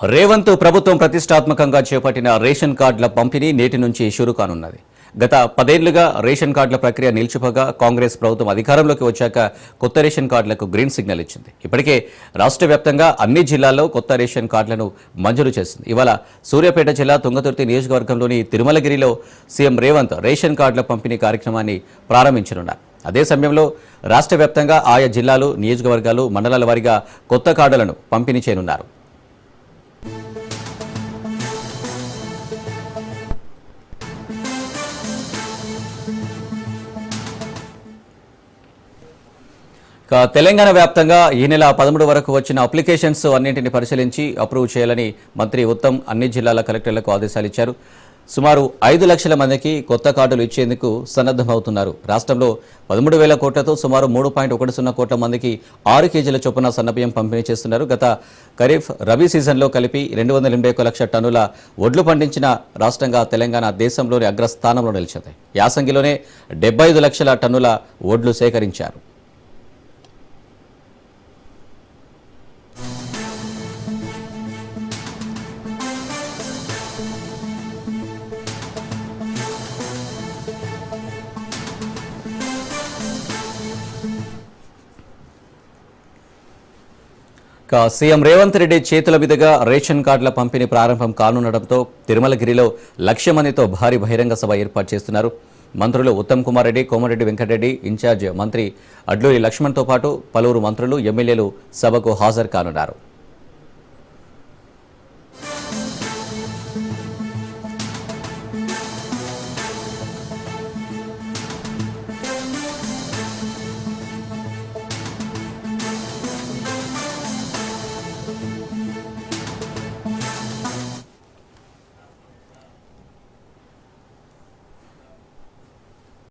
రేవంత్ ప్రభుత్వం ప్రతిష్టాత్మకంగా చేపట్టిన రేషన్ కార్డుల పంపిణీ నేటి నుంచి షురు కానున్నది. గత పదేళ్ళుగా రేషన్ కార్డుల ప్రక్రియ నిలిచిపోగా కాంగ్రెస్ ప్రభుత్వం అధికారంలోకి వచ్చాక కొత్త రేషన్ కార్డులకు గ్రీన్ సిగ్నల్ ఇచ్చింది. ఇప్పటికే రాష్ట్ర వ్యాప్తంగా అన్ని జిల్లాల్లో కొత్త రేషన్ కార్డులను మంజూరు చేసింది. ఇవాళ సూర్యాపేట జిల్లా తుంగతుర్తి నియోజకవర్గంలోని తిరుమలగిరిలో సీఎం రేవంత్ రేషన్ కార్డుల పంపిణీ కార్యక్రమాన్ని ప్రారంభించనున్నారు. అదే సమయంలో రాష్ట్ర వ్యాప్తంగా ఆయా జిల్లాలు నియోజకవర్గాలు మండలాల వారీగా కొత్త కార్డులను పంపిణీ చేయనున్నారు. తెలంగాణ వ్యాప్తంగా ఈ నెల పదమూడు వరకు వచ్చిన అప్లికేషన్స్ అన్నింటిని పరిశీలించి అప్రూవ్ చేయాలని మంత్రి ఉత్తమ్ అన్ని జిల్లాల కలెక్టర్లకు ఆదేశాలు ఇచ్చారు. సుమారు ఐదు లక్షల మందికి కొత్త కార్డులు ఇచ్చేందుకు సన్నద్ధమవుతున్నారు. రాష్ట్రంలో పదమూడు వేల కోట్లతో సుమారు మూడు పాయింట్ ఒకటి సున్నా కోట్ల మందికి ఆరు కేజీల చొప్పున సన్నబియ్యం పంపిణీ చేస్తున్నారు. గత ఖరీఫ్ రబీ సీజన్లో కలిపి రెండు వందల ఎనభై ఒక లక్ష టన్నుల ఒడ్లు పండించిన రాష్ట్రంగా తెలంగాణ దేశంలోని అగ్రస్థానంలో నిలిచింది. యాసంగిలోనే డెబ్బై ఐదు లక్షల టన్నుల ఒడ్లు సేకరించారు. సీఎం రేవంత్ రెడ్డి చేతుల మీదుగా రేషన్ కార్డుల పంపిణీ ప్రారంభం కానుండటంతో తిరుమలగిరిలో లక్ష మందితో భారీ బహిరంగ సభ ఏర్పాటు చేస్తున్నారు. మంత్రులు ఉత్తమ్ కుమార్ రెడ్డి కోమరెడ్డి వెంకటరెడ్డి ఇన్ఛార్జ్ మంత్రి అడ్లూరి లక్ష్మణ్తో పాటు పలువురు మంత్రులు ఎమ్మెల్యేలు సభకు హాజరు కానున్నారు.